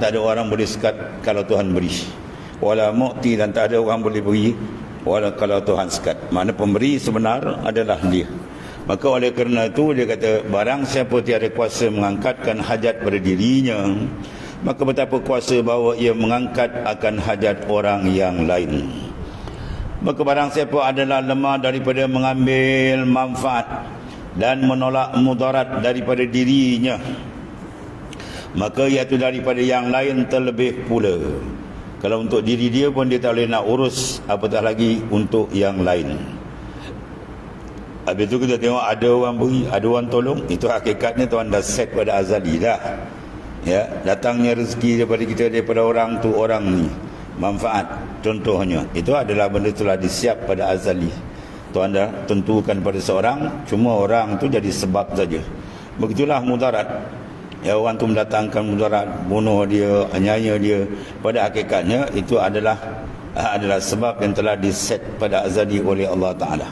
tak ada orang boleh sekat kalau Tuhan beri. Wala mu'ti dan tak ada orang boleh beri wala kalau Tuhan sekat. Mana pemberi sebenar adalah dia. Maka oleh kerana itu dia kata barang siapa tiada kuasa mengangkatkan hajat pada dirinya maka betapa kuasa bahawa ia mengangkat akan hajat orang yang lain. Maka barang siapa adalah lemah daripada mengambil manfaat dan menolak mudarat daripada dirinya maka iaitu daripada yang lain terlebih pula. Kalau untuk diri dia pun dia tak boleh nak urus apatah lagi untuk yang lain. Habis itu kita tengok ada orang beri, ada orang tolong. Itu hakikatnya Tuhan dah set pada azali dah. Ya, datangnya rezeki daripada kita daripada orang tu orang ni. Manfaat contohnya. Itu adalah benda telah disiap pada azali. Tuhan dah tentukan pada seorang, cuma orang tu jadi sebab saja. Begitulah mudarat. Ya orang tu mendatangkan mudarat, bunuh dia, anyaya dia. Pada hakikatnya itu adalah adalah sebab yang telah diset pada azali oleh Allah Taala.